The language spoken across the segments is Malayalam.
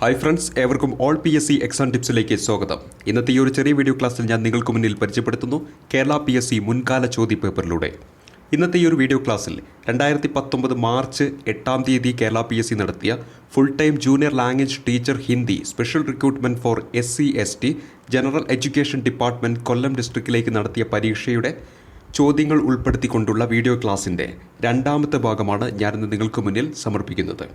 ഹായ് ഫ്രണ്ട്സ് ഏവർക്കും all P S C exam ടിപ്സിലേക്ക് സ്വാഗതം. ഇന്നത്തെ ഈ ഒരു ചെറിയ വീഡിയോ ക്ലാസ്സിൽ ഞാൻ നിങ്ങൾക്ക് മുന്നിൽ പരിചയപ്പെടുത്തുന്നു കേരള പി എസ് സി മുൻകാല ചോദ്യപേപ്പറിലൂടെ ഇന്നത്തെ ഈ ഒരു വീഡിയോ ക്ലാസ്സിൽ രണ്ടായിരത്തി പത്തൊമ്പത് മാർച്ച് എട്ടാം തീയതി കേരള പി എസ് സി നടത്തിയ full time junior language teacher Hindi special recruitment for S C S T general education department Kollam ഡിസ്ട്രിക്റ്റിലേക്ക് നടത്തിയ പരീക്ഷയുടെ ചോദ്യങ്ങൾ ഉൾപ്പെടുത്തിക്കൊണ്ടുള്ള വീഡിയോ ക്ലാസ്സിന്റെ രണ്ടാമത്തെ ഭാഗമാണ് ഞാനിന്ന് നിങ്ങൾക്ക് മുന്നിൽ സമർപ്പിക്കുന്നത്.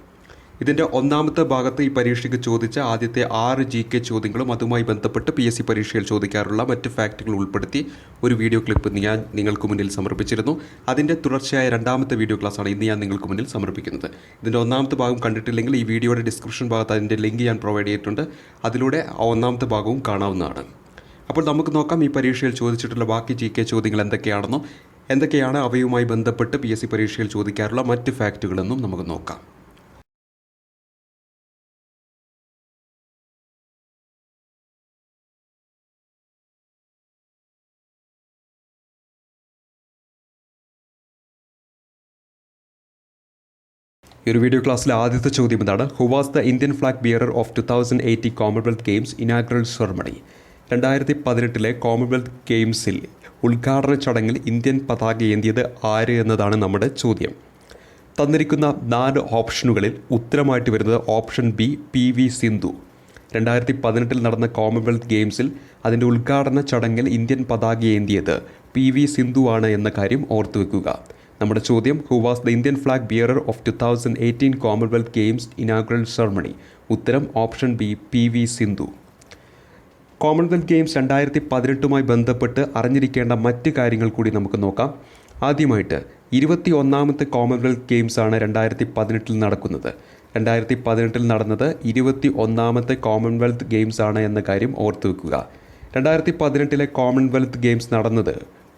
ഇതിന്റെ ഒന്നാമത്തെ ഭാഗത്ത് ഈ പരീക്ഷയ്ക്ക് ചോദിച്ച ആദ്യത്തെ ആറ് ജി കെ ചോദ്യങ്ങളും അതുമായി ബന്ധപ്പെട്ട് പി എസ് സി പരീക്ഷയിൽ ചോദിക്കാറുള്ള മറ്റ് ഫാക്റ്റുകൾ ഉൾപ്പെടുത്തി ഒരു വീഡിയോ ക്ലിപ്പ് ഞാൻ നിങ്ങൾക്ക് മുന്നിൽ സമർപ്പിച്ചിരുന്നു. അതിന്റെ തുടർച്ചയായ രണ്ടാമത്തെ വീഡിയോ ക്ലാസ്സാണ് ഇന്ന് ഞാൻ നിങ്ങൾക്ക് മുന്നിൽ സമർപ്പിക്കുന്നത്. ഇതിന്റെ ഒന്നാമത്തെ ഭാഗം കണ്ടിട്ടില്ലെങ്കിൽ ഈ വീഡിയോയുടെ ഡിസ്ക്രിപ്ഷൻ ഭാഗത്ത് അതിന്റെ ലിങ്ക് ഞാൻ പ്രൊവൈഡ് ചെയ്തിട്ടുണ്ട്. അതിലൂടെ ഒന്നാമത്തെ ഭാഗവും കാണാവുന്നതാണ്. അപ്പോൾ നമുക്ക് നോക്കാം ഈ പരീക്ഷയിൽ ചോദിച്ചിട്ടുള്ള ബാക്കി ജി കെ ചോദ്യങ്ങൾ എന്തൊക്കെയാണെന്നും എന്തൊക്കെയാണ് അവയുമായി ബന്ധപ്പെട്ട് പി എസ് സി പരീക്ഷയിൽ ചോദിക്കാറുള്ള മറ്റ് ഫാക്റ്റുകളെന്നും നമുക്ക് നോക്കാം. ഈ ഒരു വീഡിയോ ക്ലാസ്സിലെ ആദ്യത്തെ ചോദ്യം എന്താണ്? Who was the Indian flag bearer of two thousand eighty Commonwealth Games inaugural ceremony രണ്ടായിരത്തി പതിനെട്ടിലെ കോമൺവെൽത്ത് ഗെയിംസിൽ ഉദ്ഘാടന ചടങ്ങിൽ ഇന്ത്യൻ പതാക ഏന്തിയത് ആര് എന്നതാണ് നമ്മുടെ ചോദ്യം. തന്നിരിക്കുന്ന നാല് ഓപ്ഷനുകളിൽ ഉത്തരമായിട്ട് വരുന്നത് option B P V Sindhu. രണ്ടായിരത്തി പതിനെട്ടിൽ നടന്ന കോമൺവെൽത്ത് ഗെയിംസിൽ അതിന്റെ ഉദ്ഘാടന ചടങ്ങിൽ ഇന്ത്യൻ പതാക ഏന്തിയത് പി വി സിന്ധു ആണ് എന്ന കാര്യം ഓർത്തു വെക്കുക. നമ്മുടെ ചോദ്യം who was the Indian flag bearer of two thousand eighteen Commonwealth Games inaugural ceremony ഉത്തരം option B P V Sindhu. Commonwealth Games രണ്ടായിരത്തി പതിനെട്ടുമായി ബന്ധപ്പെട്ട് അറിഞ്ഞിരിക്കേണ്ട മറ്റ് കാര്യങ്ങൾ കൂടി നമുക്ക് നോക്കാം. ആദ്യമായിട്ട് ഇരുപത്തി ഒന്നാമത്തെ കോമൺവെൽത്ത് ഗെയിംസ് ആണ് രണ്ടായിരത്തി പതിനെട്ടിൽ നടക്കുന്നത്. രണ്ടായിരത്തി പതിനെട്ടിൽ നടന്നത് ഇരുപത്തി ഒന്നാമത്തെ കോമൺവെൽത്ത് ഗെയിംസ് ആണ് എന്ന കാര്യം ഓർത്തു വെക്കുക രണ്ടായിരത്തി പതിനെട്ടിലെ കോമൺവെൽത്ത് ഗെയിംസ് നടന്നത്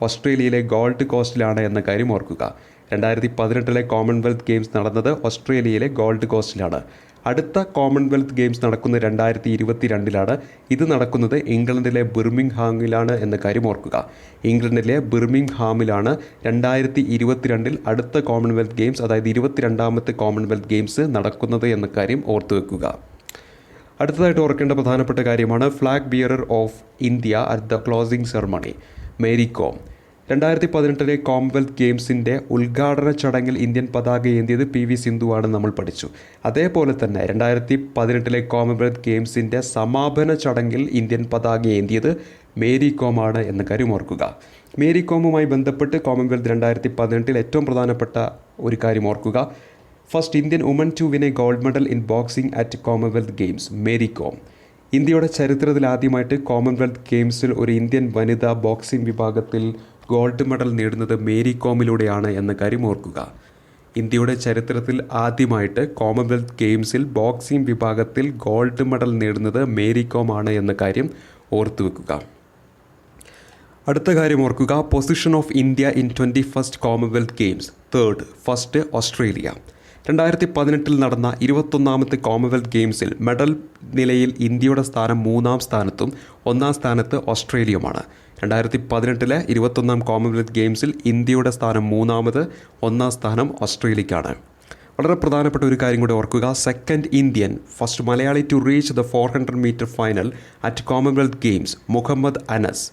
ഓസ്ട്രേലിയയിലെ ഗോൾഡ് കോസ്റ്റിലാണ് എന്ന കാര്യം ഓർക്കുക. രണ്ടായിരത്തി പതിനെട്ടിലെ കോമൺവെൽത്ത് ഗെയിംസ് നടന്നത് ഓസ്ട്രേലിയയിലെ ഗോൾഡ് കോസ്റ്റിലാണ്. അടുത്ത കോമൺവെൽത്ത് ഗെയിംസ് നടക്കുന്ന രണ്ടായിരത്തി ഇരുപത്തി രണ്ടിലാണ് ഇത് നടക്കുന്നത് ഇംഗ്ലണ്ടിലെ ബിർമിംഗ് ഹാമിലാണ് എന്ന കാര്യം ഓർക്കുക. ഇംഗ്ലണ്ടിലെ ബിർമിംഗ് ഹാമിലാണ് രണ്ടായിരത്തി ഇരുപത്തിരണ്ടിൽ അടുത്ത കോമൺവെൽത്ത് ഗെയിംസ് അതായത് ഇരുപത്തിരണ്ടാമത്തെ കോമൺവെൽത്ത് ഗെയിംസ് നടക്കുന്നത് എന്ന കാര്യം ഓർത്തു വെക്കുക. അടുത്തതായിട്ട് ഓർക്കേണ്ട പ്രധാനപ്പെട്ട കാര്യമാണ് flag bearer of India at the closing ceremony. Mary Kom രണ്ടായിരത്തി പതിനെട്ടിലെ കോമൺവെൽത്ത് ഗെയിംസിന്റെ ഉദ്ഘാടന ചടങ്ങിൽ ഇന്ത്യൻ പതാക ഏന്തിയത് പി വി സിന്ധുവാണ് നമ്മൾ പഠിച്ചു. അതേപോലെ തന്നെ രണ്ടായിരത്തി പതിനെട്ടിലെ കോമൺവെൽത്ത് ഗെയിംസിന്റെ സമാപന ചടങ്ങിൽ ഇന്ത്യൻ പതാക ഏന്തിയത് മേരി കോമാണ് എന്ന കാര്യം ഓർക്കുക മേരി കോമുമായി ബന്ധപ്പെട്ട് കോമൺവെൽത്ത് രണ്ടായിരത്തി പതിനെട്ടിൽ ഏറ്റവും പ്രധാനപ്പെട്ട ഒരു കാര്യം ഓർക്കുക. First Indian woman to win a gold medal in boxing at Commonwealth Games Mary Kom. ഇന്ത്യയുടെ ചരിത്രത്തിൽ ആദ്യമായിട്ട് കോമൺവെൽത്ത് ഗെയിംസിൽ ഒരു ഇന്ത്യൻ വനിതാ ബോക്സിംഗ് വിഭാഗത്തിൽ ഗോൾഡ് മെഡൽ നേടുന്നത് മേരി കോമിലൂടെയാണ് എന്ന കാര്യം ഓർക്കുക. ഇന്ത്യയുടെ ചരിത്രത്തിൽ ആദ്യമായിട്ട് കോമൺവെൽത്ത് ഗെയിംസിൽ ബോക്സിംഗ് വിഭാഗത്തിൽ ഗോൾഡ് മെഡൽ നേടുന്നത് മേരി കോം ആണ് എന്ന കാര്യം ഓർത്തു വെക്കുക. അടുത്ത കാര്യം ഓർക്കുക position of India in twenty first Commonwealth Games third first Australia. രണ്ടായിരത്തി പതിനെട്ടിൽ നടന്ന ഇരുപത്തൊന്നാമത്തെ കോമൺവെൽത്ത് ഗെയിംസിൽ മെഡൽ നിലയിൽ ഇന്ത്യയുടെ സ്ഥാനം മൂന്നാം സ്ഥാനത്തും ഒന്നാം സ്ഥാനത്ത് ഓസ്ട്രേലിയയുമാണ്. രണ്ടായിരത്തി പതിനെട്ടിലെ ഇരുപത്തൊന്നാം കോമൺവെൽത്ത് ഗെയിംസിൽ ഇന്ത്യയുടെ സ്ഥാനം മൂന്നാമത് ഒന്നാം സ്ഥാനം ഓസ്ട്രേലിയക്കാണ്. വളരെ പ്രധാനപ്പെട്ട ഒരു കാര്യം കൂടി ഓർക്കുക. Second Indian first Malayali to reach the four hundred metre final at Commonwealth Games Muhammad Anas.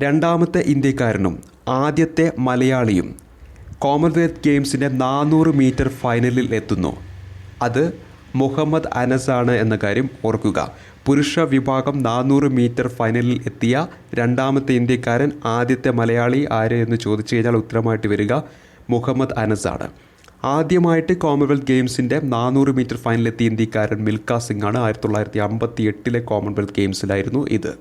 രണ്ടാമത്തെ ഇന്ത്യക്കാരനും ആദ്യത്തെ മലയാളിയും കോമൺവെൽത്ത് ഗെയിംസിന്റെ നാനൂറ് മീറ്റർ ഫൈനലിൽ എത്തുന്നു. അത് മുഹമ്മദ് അനസ് ആണ് എന്ന കാര്യം ഓർക്കുക. പുരുഷ വിഭാഗം നാനൂറ് മീറ്റർ ഫൈനലിൽ എത്തിയ രണ്ടാമത്തെ ഇന്ത്യക്കാരൻ ആദ്യത്തെ മലയാളി ആര് എന്ന് ചോദിച്ചു കഴിഞ്ഞാൽ ഉത്തരമായിട്ട് വരിക മുഹമ്മദ് അനസാണ്. ആദ്യമായിട്ട് കോമൺവെൽത്ത് ഗെയിംസിന്റെ നാനൂറ് മീറ്റർ ഫൈനലിലെത്തിയ ഇന്ത്യക്കാരൻ മിൽഖ സിംഗാണ് ആയിരത്തി തൊള്ളായിരത്തി അമ്പത്തി എട്ടിലെ കോമൺവെൽത്ത് ഗെയിംസിലായിരുന്നു ഇത്.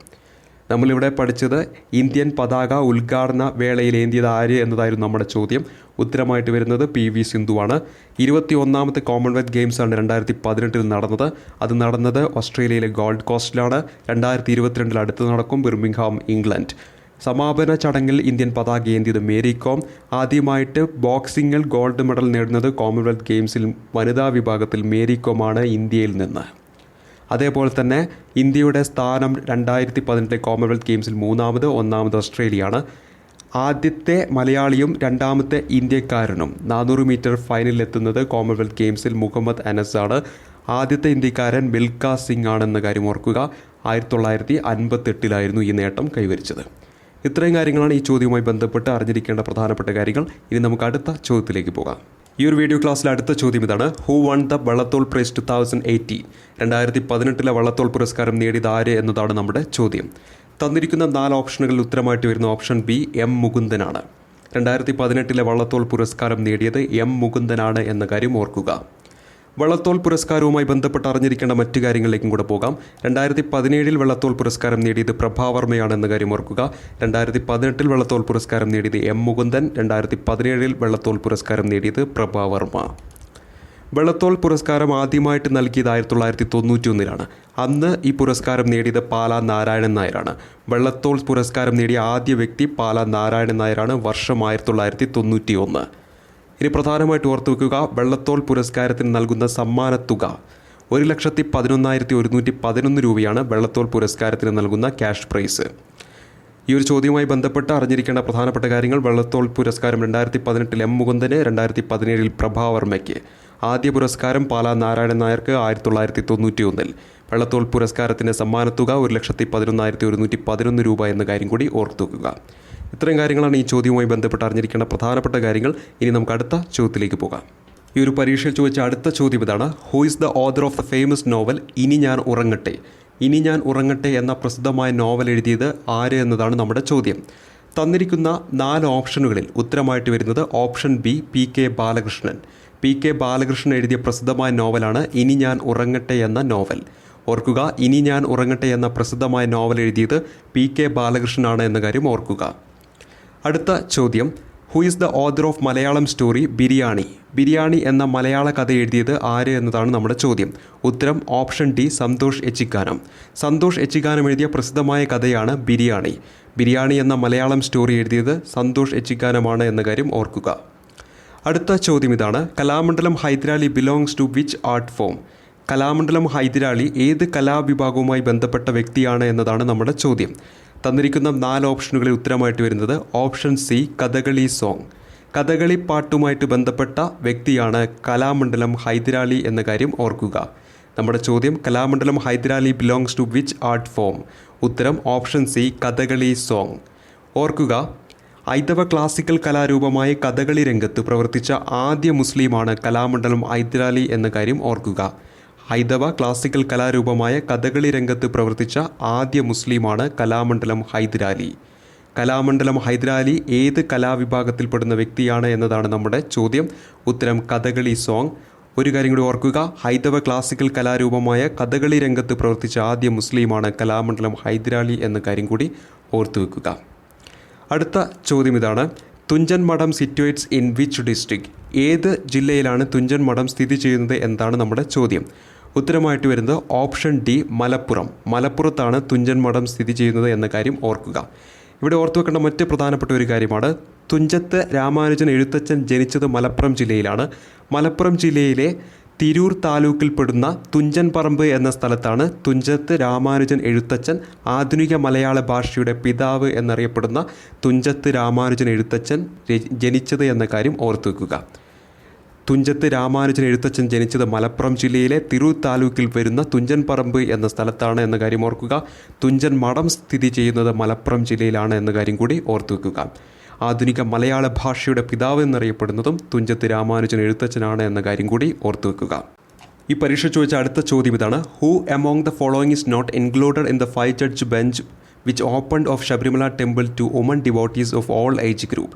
നമ്മളിവിടെ പഠിച്ചത് ഇന്ത്യൻ പതാക ഉദ്ഘാടന വേളയിൽ ഏന്തിയത് ആര് എന്നതായിരുന്നു നമ്മുടെ ചോദ്യം. ഉത്തരമായിട്ട് വരുന്നത് പി വി സിന്ധുവാണ്. ഇരുപത്തി ഒന്നാമത്തെ കോമൺവെൽത്ത് ഗെയിംസാണ് രണ്ടായിരത്തി പതിനെട്ടിൽ നടന്നത്. അത് നടന്നത് ഓസ്ട്രേലിയയിലെ ഗോൾഡ് കോസ്റ്റിലാണ്. രണ്ടായിരത്തി ഇരുപത്തിരണ്ടിൽ അടുത്ത് നടക്കും ബിർമിംഗ്ഹാം ഇംഗ്ലണ്ട്. സമാപന ചടങ്ങിൽ ഇന്ത്യൻ പതാക ഏന്തിയത് മേരി കോം. ആദ്യമായിട്ട് ബോക്സിങ്ങിൽ ഗോൾഡ് മെഡൽ നേടുന്നത് കോമൺവെൽത്ത് ഗെയിംസിൽ വനിതാ വിഭാഗത്തിൽ മേരി കോമാണ് ഇന്ത്യയിൽ നിന്ന്. അതേപോലെ തന്നെ ഇന്ത്യയുടെ സ്ഥാനം രണ്ടായിരത്തി പതിനെട്ടിലെ കോമൺവെൽത്ത് ഗെയിംസിൽ മൂന്നാമത് ഒന്നാമത് ഓസ്ട്രേലിയയാണ്. ആദ്യത്തെ മലയാളിയും രണ്ടാമത്തെ ഇന്ത്യക്കാരനും നാനൂറ് മീറ്റർ ഫൈനലിൽ എത്തുന്നത് കോമൺവെൽത്ത് ഗെയിംസിൽ മുഹമ്മദ് അനസ് ആണ്. ആദ്യത്തെ ഇന്ത്യക്കാരൻ മിൽക്ക സിംഗ് ആണെന്ന കാര്യം ഓർക്കുക. ആയിരത്തി തൊള്ളായിരത്തി അൻപത്തെട്ടിലായിരുന്നു ഈ നേട്ടം കൈവരിച്ചത്. ഇത്രയും കാര്യങ്ങളാണ് ഈ ചോദ്യവുമായി ബന്ധപ്പെട്ട് അറിഞ്ഞിരിക്കേണ്ട പ്രധാനപ്പെട്ട കാര്യങ്ങൾ. ഇനി നമുക്ക് അടുത്ത ചോദ്യത്തിലേക്ക് പോകാം. ഈ ഒരു വീഡിയോ ക്ലാസ്സിലെ അടുത്ത ചോദ്യം ഇതാണ്. Who won the Vallathol prize two thousand eighteen രണ്ടായിരത്തി പതിനെട്ടിലെ വള്ളത്തോൾ പുരസ്കാരം നേടിയത് ആര് എന്നതാണ് നമ്മുടെ ചോദ്യം. തന്നിരിക്കുന്ന നാല് ഓപ്ഷനുകളിൽ ഉത്തരമായിട്ട് വരുന്ന ഓപ്ഷൻ ബി എം മുകുന്ദനാണ്. രണ്ടായിരത്തി പതിനെട്ടിലെ വള്ളത്തോൾ പുരസ്കാരം നേടിയത് എം മുകുന്ദനാണ് എന്ന കാര്യം ഓർക്കുക. വള്ളത്തോൾ പുരസ്കാരവുമായി ബന്ധപ്പെട്ട് അറിഞ്ഞിരിക്കേണ്ട മറ്റു കാര്യങ്ങളിലേക്കും കൂടെ പോകാം. രണ്ടായിരത്തി പതിനേഴിൽ വള്ളത്തോൾ പുരസ്കാരം നേടിയത് പ്രഭാവർമ്മയാണെന്ന കാര്യം ഓർക്കുക. രണ്ടായിരത്തി പതിനെട്ടിൽ വള്ളത്തോൾ പുരസ്കാരം നേടിയത് എം മുകുന്ദൻ. രണ്ടായിരത്തി പതിനേഴിൽ വള്ളത്തോൾ പുരസ്കാരം നേടിയത് പ്രഭാവർമ്മ വെള്ളത്തോൾ പുരസ്കാരം ആദ്യമായിട്ട് നൽകിയത് ആയിരത്തി തൊള്ളായിരത്തി തൊണ്ണൂറ്റി ഒന്നിലാണ് അന്ന് ഈ പുരസ്കാരം നേടിയത് പാല നാരായണൻ നായരാണ്. വെള്ളത്തോൾ പുരസ്കാരം നേടിയ ആദ്യ വ്യക്തി പാല നാരായണൻ നായരാണ് വർഷം ആയിരത്തി തൊള്ളായിരത്തി തൊണ്ണൂറ്റി ഒന്ന് ഇനി പ്രധാനമായിട്ട് ഓർത്തു വെക്കുക വെള്ളത്തോൾ പുരസ്കാരത്തിന് നൽകുന്ന സമ്മാനത്തുക ഒരു ലക്ഷത്തി പതിനൊന്നായിരത്തി ഒരുന്നൂറ്റി പതിനൊന്ന് രൂപയാണ് വെള്ളത്തോൾ പുരസ്കാരത്തിന് നൽകുന്ന ക്യാഷ് പ്രൈസ്. ഈ ഒരു ചോദ്യവുമായി ബന്ധപ്പെട്ട് അറിഞ്ഞിരിക്കേണ്ട പ്രധാനപ്പെട്ട കാര്യങ്ങൾ വെള്ളത്തോൾ പുരസ്കാരം രണ്ടായിരത്തി പതിനെട്ടിൽ എം മുകുന്ദന് രണ്ടായിരത്തി പതിനേഴിൽ പ്രഭാവർമ്മയ്ക്ക് ആദ്യ പുരസ്കാരം പാലാ നാരായണൻ നായർക്ക് ആയിരത്തി തൊള്ളായിരത്തി തൊണ്ണൂറ്റി ഒന്നിൽ വെള്ളത്തോൾ പുരസ്കാരത്തിന്റെ സമ്മാനത്തുക ഒരു ലക്ഷത്തി പതിനൊന്നായിരത്തി ഒരുന്നൂറ്റി പതിനൊന്ന് രൂപ എന്ന കാര്യം കൂടി ഓർത്തു വെക്കുക. ഇത്രയും കാര്യങ്ങളാണ് ഈ ചോദ്യവുമായി ബന്ധപ്പെട്ട് അറിഞ്ഞിരിക്കേണ്ട പ്രധാനപ്പെട്ട കാര്യങ്ങൾ. ഇനി നമുക്ക് അടുത്ത ചോദ്യത്തിലേക്ക് പോകാം. ഈ ഒരു പരീക്ഷയിൽ ചോദിച്ച അടുത്ത ചോദ്യം ഇതാണ്. Who is the author of the famous novel Ini ഞാൻ ഉറങ്ങട്ടെ? ഇനി ഞാൻ ഉറങ്ങട്ടെ എന്ന പ്രസിദ്ധമായ നോവൽ എഴുതിയത് ആര് എന്നതാണ് നമ്മുടെ ചോദ്യം. തന്നിരിക്കുന്ന നാല് ഓപ്ഷനുകളിൽ ഉത്തരമായിട്ട് വരുന്നത് option B P K Balakrishnan. P K Balakrishnan എഴുതിയ പ്രസിദ്ധമായ നോവലാണ് ഇനി ഞാൻ ഉറങ്ങട്ടെ എന്ന നോവൽ. ഓർക്കുക ഇനി ഞാൻ ഉറങ്ങട്ടെ എന്ന പ്രസിദ്ധമായ നോവൽ എഴുതിയത് പി കെ ബാലകൃഷ്ണനാണ് എന്ന കാര്യം ഓർക്കുക. അടുത്ത ചോദ്യം. Who is the author of Malayalam story Biriyani Biriyani എന്ന മലയാള കഥ എഴുതിയത് ആര് എന്നതാണ് നമ്മുടെ ചോദ്യം. ഉത്തരം ഓപ്ഷൻ ഡി സന്തോഷ് എച്ചിക്കാനം. സന്തോഷ് എച്ചിക്കാനം എഴുതിയ പ്രസിദ്ധമായ കഥയാണ് ബിരിയാണി ബിരിയാണി എന്ന മലയാളം സ്റ്റോറി എഴുതിയത് സന്തോഷ് എച്ചിക്കാനമാണ് എന്ന കാര്യം ഓർക്കുക. അടുത്ത ചോദ്യം ഇതാണ്. Kalamandalam Hyderali belongs to which art form Kalamandalam Hyderali ഏത് കലാവിഭാഗവുമായി ബന്ധപ്പെട്ട വ്യക്തിയാണ് എന്നതാണ് നമ്മുടെ ചോദ്യം. തന്നിരിക്കുന്ന നാല് ഓപ്ഷനുകളിൽ ഉത്തരമായിട്ട് വരുന്നത് option C Kathakali song. Kathakali പാട്ടുമായിട്ട് ബന്ധപ്പെട്ട വ്യക്തിയാണ് കലാമണ്ഡലം ഹൈദരാലി എന്ന കാര്യം ഓർക്കുക. നമ്മുടെ ചോദ്യം Kalamandalam Hyderali belongs to which art form ഉത്തരം ഓപ്ഷൻ സി കഥകളി സോങ്. ഓർക്കുക ഐതവ ക്ലാസിക്കൽ കലാരൂപമായ കഥകളി രംഗത്ത് പ്രവർത്തിച്ച ആദ്യ മുസ്ലിമാണ് കലാമണ്ഡലം ഹൈദരാലി എന്ന കാര്യം ഓർക്കുക. ഹൈദവ ക്ലാസിക്കൽ കലാരൂപമായ കഥകളി രംഗത്ത് പ്രവർത്തിച്ച ആദ്യ മുസ്ലിമാണ് കലാമണ്ഡലം ഹൈദരാലി. കലാമണ്ഡലം ഹൈദരാലി ഏത് കലാവിഭാഗത്തിൽപ്പെടുന്ന വ്യക്തിയാണ് എന്നതാണ് നമ്മുടെ ചോദ്യം. ഉത്തരം കഥകളി സോങ്. ഒരു കാര്യം കൂടി ഓർക്കുക ഹൈദവ ക്ലാസിക്കൽ കലാരൂപമായ കഥകളി രംഗത്ത് പ്രവർത്തിച്ച ആദ്യ മുസ്ലിമാണ് കലാമണ്ഡലം ഹൈദരാലി എന്ന കാര്യം കൂടി ഓർത്തു വെക്കുക. അടുത്ത ചോദ്യം ഇതാണ്. തുഞ്ചൻ മഠം സിറ്റുവേറ്റ്സ് ഇൻ വിച്ച് ഡിസ്ട്രിക്ട് ഏത് ജില്ലയിലാണ് തുഞ്ചൻ മഠം സ്ഥിതി ചെയ്യുന്നത് എന്താണ് നമ്മുടെ ചോദ്യം. ഉത്തരമായിട്ട് വരുന്നത് ഓപ്ഷൻ ഡി മലപ്പുറം. മലപ്പുറത്താണ് തുഞ്ചൻ മഠം സ്ഥിതി ചെയ്യുന്നത് എന്ന കാര്യം ഓർക്കുക. ഇവിടെ ഓർത്തു വെക്കേണ്ട മറ്റ് പ്രധാനപ്പെട്ട ഒരു കാര്യമാണ്. തുഞ്ചത്ത് രാമാനുജൻ എഴുത്തച്ഛൻ ജനിച്ചത് മലപ്പുറം ജില്ലയിലാണ്. മലപ്പുറം ജില്ലയിലെ തിരൂർ താലൂക്കിൽപ്പെടുന്ന തുഞ്ചൻ പറമ്പ് എന്ന സ്ഥലത്താണ് തുഞ്ചത്ത് രാമാനുജൻ എഴുത്തച്ഛൻ ആധുനിക മലയാള ഭാഷയുടെ പിതാവ് എന്നറിയപ്പെടുന്ന തുഞ്ചത്ത് രാമാനുജൻ എഴുത്തച്ഛൻ ജനിച്ചത് എന്ന കാര്യം ഓർത്തു വെക്കുക. തുഞ്ചത്ത് രാമാനുജൻ എഴുത്തച്ഛൻ ജനിച്ചത് മലപ്പുറം ജില്ലയിലെ തിരൂർ താലൂക്കിൽ വരുന്ന തുഞ്ചൻ പറമ്പ് എന്ന സ്ഥലത്താണ് എന്ന കാര്യം ഓർക്കുക. തുഞ്ചൻ മഠം സ്ഥിതി ചെയ്യുന്നത് മലപ്പുറം ജില്ലയിലാണ് എന്ന കാര്യം കൂടി ഓർത്തു വെക്കുക. ആധുനിക മലയാള ഭാഷയുടെ പിതാവ് എന്നറിയപ്പെടുന്നതും തുഞ്ചത്ത് രാമാനുജൻ എഴുത്തച്ഛനാണ് എന്ന കാര്യം കൂടി ഓർത്തു വെക്കുക. ഈ പരീക്ഷ ചോദിച്ച അടുത്ത ചോദ്യം ഇതാണ്. Who among the following is not included in the five judge bench which opened of Sabarimala temple to women devotees of all age group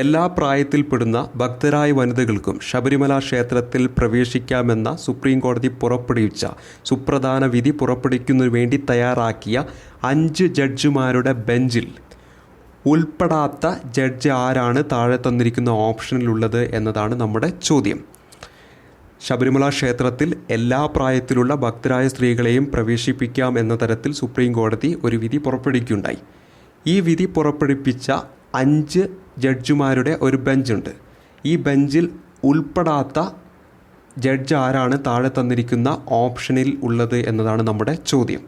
എല്ലാ പ്രായത്തിൽപ്പെടുന്ന ഭക്തരായ വനിതകൾക്കും ശബരിമല ക്ഷേത്രത്തിൽ പ്രവേശിക്കാമെന്ന സുപ്രീം കോടതി പുറപ്പെടുവിച്ച സുപ്രധാന വിധി പുറപ്പെടുവിക്കുന്നതിന് വേണ്ടി തയ്യാറാക്കിയ അഞ്ച് ജഡ്ജിമാരുടെ ബെഞ്ചിൽ ഉൾപ്പെടാത്ത ജഡ്ജ് ആരാണ് താഴെ തന്നിരിക്കുന്ന ഓപ്ഷനിലുള്ളത് എന്നതാണ് നമ്മുടെ ചോദ്യം. ശബരിമല ക്ഷേത്രത്തിൽ എല്ലാ പ്രായത്തിലുള്ള ഭക്തരായ സ്ത്രീകളെയും പ്രവേശിപ്പിക്കാം എന്ന തരത്തിൽ സുപ്രീം കോടതി ഒരു വിധി പുറപ്പെടുവിക്കുകയുണ്ടായി. ഈ വിധി പുറപ്പെടുവിപ്പിച്ച അഞ്ച് ജഡ്ജിമാരുടെ ഒരു ബെഞ്ചുണ്ട്. ഈ ബെഞ്ചിൽ ഉൾപ്പെടാത്ത ജഡ്ജ് ആരാണ് താഴെ തന്നിരിക്കുന്ന ഓപ്ഷനിൽ ഉള്ളത് എന്നതാണ് നമ്മുടെ ചോദ്യം.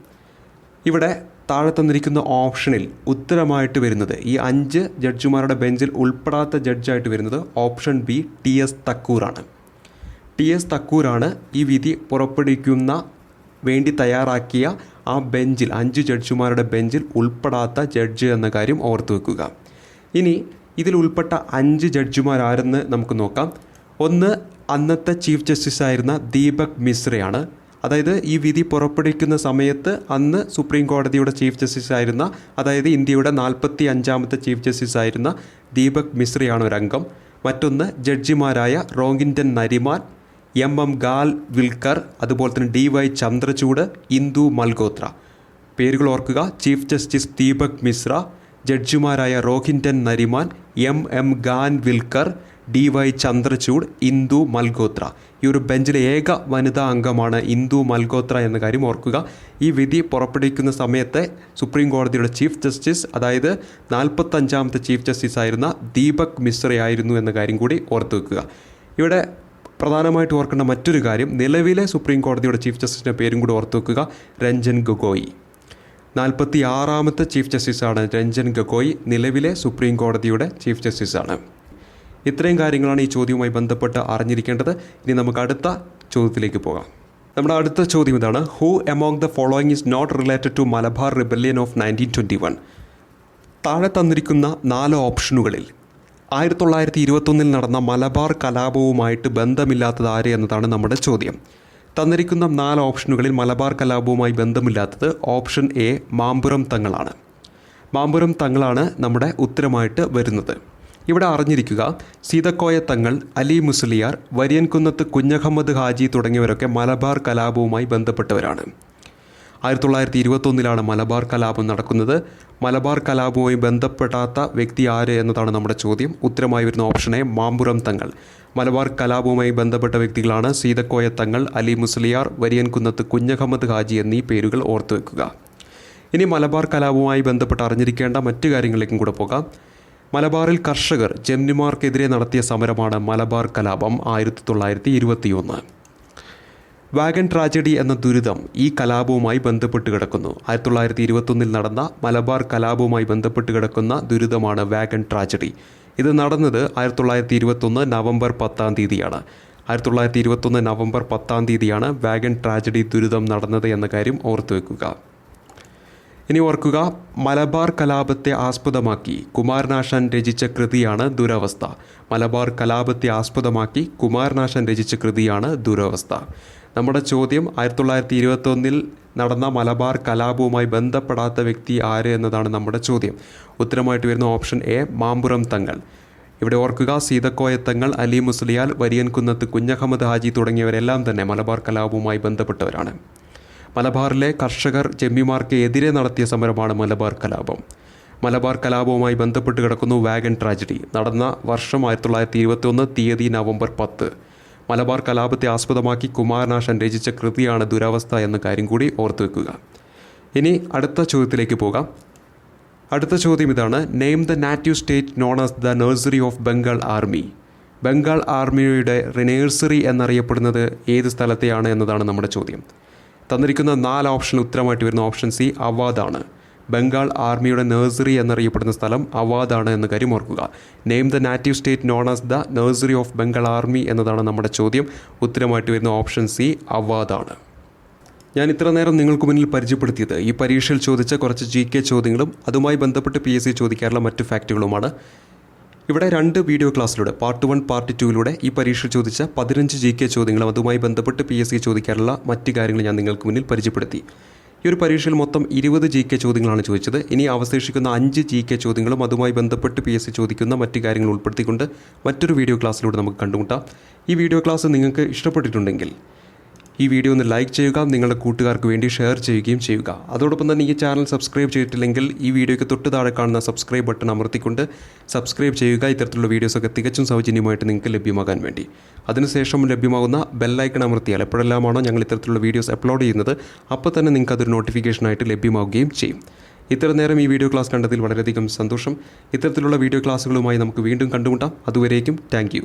ഇവിടെ താഴെ തന്നിരിക്കുന്ന ഓപ്ഷനിൽ ഉത്തരമായിട്ട് വരുന്നത് ഈ അഞ്ച് ജഡ്ജിമാരുടെ ബെഞ്ചിൽ ഉൾപ്പെടാത്ത ജഡ്ജായിട്ട് വരുന്നത് ഓപ്ഷൻ ബി ടി എസ് തക്കൂറാണ്. ടി എസ് തക്കൂറാണ് ഈ വിധി പുറപ്പെടുവിക്കുന്ന വേണ്ടി തയ്യാറാക്കിയ ആ ബെഞ്ചിൽ അഞ്ച് ജഡ്ജിമാരുടെ ബെഞ്ചിൽ ഉൾപ്പെടാത്ത ജഡ്ജ് എന്ന കാര്യം ഓർത്തു വെക്കുക ഇനി ഇതിൽ ഉൾപ്പെട്ട അഞ്ച് ജഡ്ജിമാരാരെന്ന് നമുക്ക് നോക്കാം. ഒന്ന് അന്നത്തെ ചീഫ് ജസ്റ്റിസ് ആയിരുന്ന ദീപക് മിശ്രയാണ്. അതായത് ഈ വിധി പുറപ്പെടുവിക്കുന്ന സമയത്ത് അന്ന് സുപ്രീം കോടതിയുടെ ചീഫ് ജസ്റ്റിസ് ആയിരുന്ന അതായത് ഇന്ത്യയുടെ നാൽപ്പത്തി അഞ്ചാമത്തെ ചീഫ് ജസ്റ്റിസ് ആയിരുന്ന ദീപക് മിശ്രയാണ് ഒരംഗം. മറ്റൊന്ന് ജഡ്ജിമാരായ Rohinton Nariman M M Khanwilkar അതുപോലെ തന്നെ ഡി വൈ ചന്ദ്രചൂഡ് ഇന്ദു മൽഗോത്ര. പേരുകൾ ഓർക്കുക. Chief justice Deepak Mishra ജഡ്ജിമാരായ Rohinton Nariman M M Khanwilkar D Y Chandrachud Indu Malhotra. ഈ ഒരു ബെഞ്ചിലെ ഏക വനിതാ അംഗമാണ് ഇന്ദു മൽഗോത്ര എന്ന കാര്യം ഓർക്കുക. ഈ വിധി പുറപ്പെടുവിക്കുന്ന സമയത്ത് സുപ്രീം കോടതിയുടെ ചീഫ് ജസ്റ്റിസ് അതായത് നാൽപ്പത്തഞ്ചാമത്തെ ചീഫ് ജസ്റ്റിസ് ആയിരുന്ന ദീപക് മിശ്രയായിരുന്നു എന്ന കാര്യം കൂടി ഓർത്തു വെക്കുക. ഇവിടെ പ്രധാനമായിട്ട് ഓർക്കേണ്ട മറ്റൊരു കാര്യം നിലവിലെ സുപ്രീം കോടതിയുടെ ചീഫ് ജസ്റ്റിസിന്റെ പേരും കൂടി ഓർത്തു വെക്കുക. രഞ്ജൻ ഗൊഗോയി. നാൽപ്പത്തി ആറാമത്തെ ചീഫ് ജസ്റ്റിസാണ് രഞ്ജൻ ഗൊഗോയ് നിലവിലെ സുപ്രീം കോടതിയുടെ ചീഫ് ജസ്റ്റിസാണ്. ഇത്രയും കാര്യങ്ങളാണ് ഈ ചോദ്യവുമായി ബന്ധപ്പെട്ട് അറിഞ്ഞിരിക്കേണ്ടത്. ഇനി നമുക്ക് അടുത്ത ചോദ്യത്തിലേക്ക് പോകാം. നമ്മുടെ അടുത്ത ചോദ്യം ഇതാണ് who among the following is not related to Malabar rebellion of nineteen twenty one താഴെ തന്നിരിക്കുന്ന നാല് ഓപ്ഷനുകളിൽ ആയിരത്തി തൊള്ളായിരത്തി ഇരുപത്തൊന്നിൽ നടന്ന മലബാർ കലാപവുമായിട്ട് ബന്ധമില്ലാത്തത് ആര് എന്നതാണ് നമ്മുടെ ചോദ്യം. തന്നിരിക്കുന്ന നാല് ഓപ്ഷനുകളിൽ മലബാർ കലാപവുമായി ബന്ധമില്ലാത്തത് ഓപ്ഷൻ എ മാമ്പുരം തങ്ങളാണ്. മാമ്പുരം തങ്ങളാണ് നമ്മുടെ ഉത്തരമായിട്ട് വരുന്നത്. ഇവിടെ അറിഞ്ഞിരിക്കുക സീതക്കോയ തങ്ങൾ അലി മുസ്ലിയാർ വരിയൻകുന്നത്ത് കുഞ്ഞഹമ്മദ് ഹാജി തുടങ്ങിയവരൊക്കെ മലബാർ കലാപവുമായി ബന്ധപ്പെട്ടവരാണ്. ആയിരത്തി തൊള്ളായിരത്തി ഇരുപത്തൊന്നിലാണ് മലബാർ കലാപം നടക്കുന്നത്. മലബാർ കലാപവുമായി ബന്ധപ്പെടാത്ത വ്യക്തി ആര് എന്നതാണ് നമ്മുടെ ചോദ്യം. ഉത്തരമായി വരുന്ന ഓപ്ഷനെ മാമ്പുറം തങ്ങൾ. മലബാർ കലാപവുമായി ബന്ധപ്പെട്ട വ്യക്തികളാണ് സീതക്കോയ തങ്ങൾ അലി മുസ്ലിയാർ വരിയൻകുന്നത്ത് കുഞ്ഞഹമ്മദ് ഹാജി എന്നീ പേരുകൾ ഓർത്തു വെക്കുക. ഇനി മലബാർ കലാപവുമായി ബന്ധപ്പെട്ട് അറിഞ്ഞിരിക്കേണ്ട മറ്റു കാര്യങ്ങളിലേക്കും കൂടെ പോകാം. മലബാറിൽ കർഷകർ ജന്മിമാർക്കെതിരെ നടത്തിയ സമരമാണ് മലബാർ കലാപം ആയിരത്തി തൊള്ളായിരത്തി ഇരുപത്തിയൊന്ന്. വാഗൺ ട്രാജഡി എന്ന ദുരിതം ഈ കലാപവുമായി ബന്ധപ്പെട്ട് കിടക്കുന്നു. ആയിരത്തി തൊള്ളായിരത്തി ഇരുപത്തൊന്നിൽ നടന്ന മലബാർ കലാപവുമായി ബന്ധപ്പെട്ട് കിടക്കുന്ന ദുരിതമാണ് വാഗൺ ട്രാജഡി. ഇത് നടന്നത് ആയിരത്തി തൊള്ളായിരത്തി ഇരുപത്തൊന്ന് നവംബർ പത്താം തീയതിയാണ്. ആയിരത്തി തൊള്ളായിരത്തി ഇരുപത്തൊന്ന് നവംബർ പത്താം തീയതിയാണ് വാഗൺ ട്രാജഡി ദുരിതം നടന്നത് എന്ന കാര്യം ഓർത്തു വെക്കുക. ഇനി ഓർക്കുക മലബാർ കലാപത്തെ ആസ്പദമാക്കി കുമാരനാശാൻ രചിച്ച കൃതിയാണ് ദുരവസ്ഥ. മലബാർ കലാപത്തെ ആസ്പദമാക്കി കുമാരനാശാൻ രചിച്ച കൃതിയാണ് ദുരവസ്ഥ. നമ്മുടെ ചോദ്യം ആയിരത്തി തൊള്ളായിരത്തി ഇരുപത്തൊന്നിൽ നടന്ന മലബാർ കലാപവുമായി ബന്ധപ്പെടാത്ത വ്യക്തി ആര് എന്നതാണ് നമ്മുടെ ചോദ്യം. ഉത്തരമായിട്ട് വരുന്ന ഓപ്ഷൻ എ മാമ്പുറം തങ്ങൾ. ഇവിടെ ഓർക്കുക സീതക്കോയ തങ്ങൾ അലി മുസ്ലിയാൽ വരിയൻകുന്നത്ത് കുഞ്ഞഹമ്മദ് ഹാജി തുടങ്ങിയവരെല്ലാം തന്നെ മലബാർ കലാപവുമായി ബന്ധപ്പെട്ടവരാണ്. മലബാറിലെ കർഷകർ ജമ്മിമാർക്ക് എതിരെ നടത്തിയ സമരമാണ് മലബാർ കലാപം. മലബാർ കലാപവുമായി ബന്ധപ്പെട്ട് കിടക്കുന്നു വാഗൺ ട്രാജഡി. നടന്ന വർഷം ആയിരത്തി തൊള്ളായിരത്തി ഇരുപത്തിയൊന്ന് തീയതി നവംബർ പത്ത്. മലബാർ കലാപത്തെ ആസ്പദമാക്കി കുമാരനാശൻ രചിച്ച കൃതിയാണ് ദുരവസ്ഥ എന്ന കാര്യം കൂടി ഓർത്തു വെക്കുക. ഇനി അടുത്ത ചോദ്യത്തിലേക്ക് പോകാം. അടുത്ത ചോദ്യം ഇതാണ്. Name the native state known as the nursery of Bengal army Bengal ആർമിയുടെ റിനേഴ്സറി എന്നറിയപ്പെടുന്നത് ഏത് സ്ഥലത്തെയാണ് എന്നതാണ് നമ്മുടെ ചോദ്യം. തന്നിരിക്കുന്ന നാല് ഓപ്ഷൻ ഉത്തരമായിട്ട് വരുന്ന ഓപ്ഷൻ സി അവാദാണ് ബംഗാൾ ആർമിയുടെ നഴ്സറി എന്നറിയപ്പെടുന്ന സ്ഥലം അവാദാണ് എന്ന കാര്യം ഓർക്കുക. Name the native state known as the nursery of Bengal army എന്നതാണ് നമ്മുടെ ചോദ്യം. ഉത്തരമായിട്ട് വരുന്ന ഓപ്ഷൻ സി അവാദാണ്. ഞാൻ ഇത്ര നേരം നിങ്ങൾക്ക് മുന്നിൽ പരിചയപ്പെടുത്തിയത്. ഈ പരീക്ഷയിൽ ചോദിച്ച കുറച്ച് ജി കെ ചോദ്യങ്ങളും അതുമായി ബന്ധപ്പെട്ട് പി എസ് സി ചോദിക്കാറുള്ള മറ്റു ഫാക്റ്റുകളുമാണ്. ഇവിടെ രണ്ട് വീഡിയോ ക്ലാസ്സിലൂടെ പാർട്ട് വൺ പാർട്ട് ടുവിലൂടെ ഈ പരീക്ഷയിൽ ചോദിച്ച പതിനഞ്ച് ജി കെ ചോദ്യങ്ങളും അതുമായി ബന്ധപ്പെട്ട് പി എസ് സി ചോദിക്കാറുള്ള മറ്റ് കാര്യങ്ങൾ ഞാൻ നിങ്ങൾക്ക് മുന്നിൽ പരിചയപ്പെടുത്തി. ഈ ഒരു പരീക്ഷയിൽ മൊത്തം ഇരുപത് ജി കെ ചോദ്യങ്ങളാണ് ചോദിച്ചത്. ഇനി അവശേഷിക്കുന്ന അഞ്ച് ജി കെ ചോദ്യങ്ങളും അതുമായി ബന്ധപ്പെട്ട് പി എസ് സി ചോദിക്കുന്ന മറ്റ് കാര്യങ്ങൾ ഉൾപ്പെടുത്തിക്കൊണ്ട് മറ്റൊരു വീഡിയോ ക്ലാസ്സിലൂടെ നമുക്ക് കണ്ടുമുട്ടാം. ഈ വീഡിയോ ക്ലാസ് നിങ്ങൾക്ക് ഇഷ്ടപ്പെട്ടിട്ടുണ്ടെങ്കിൽ ഈ വീഡിയോ ഒന്ന് ലൈക്ക് ചെയ്യുക നിങ്ങളുടെ കൂട്ടുകാർക്ക് വേണ്ടി ഷെയർ ചെയ്യുകയും ചെയ്യുക. അതോടൊപ്പം തന്നെ ഈ ചാനൽ സബ്സ്ക്രൈബ് ചെയ്തിട്ടില്ലെങ്കിൽ ഈ വീഡിയോയ്ക്ക് തൊട്ട് താഴെ കാണുന്ന സബ്സ്ക്രൈബ് ബട്ടൺ അമർത്തിക്കൊണ്ട് സബ്സ്ക്രൈബ് ചെയ്യുക. ഇത്തരത്തിലുള്ള വീഡിയോസൊക്കെ തികച്ചും സൗജന്യമായിട്ട് നിങ്ങൾക്ക് ലഭ്യമാകാൻ വേണ്ടി. അതിനുശേഷം ലഭ്യമാകുന്ന ബെല്ലൈക്കൺ അമർത്തിയാൽ എപ്പോഴെല്ലാമാണോ ഞങ്ങൾ ഇത്തരത്തിലുള്ള വീഡിയോസ് അപ്ലോഡ് ചെയ്യുന്നത് അപ്പോൾ തന്നെ നിങ്ങൾക്ക് അതൊരു നോട്ടിഫിക്കേഷനായിട്ട് ലഭ്യമാവുകയും ചെയ്യും. ഇത്ര നേരം ഈ വീഡിയോ ക്ലാസ് കണ്ടതിൽ വളരെയധികം സന്തോഷം. ഇത്തരത്തിലുള്ള വീഡിയോ ക്ലാസ്സുകളുമായി നമുക്ക് വീണ്ടും കണ്ടുമുട്ടാം. അതുവരേക്കും താങ്ക്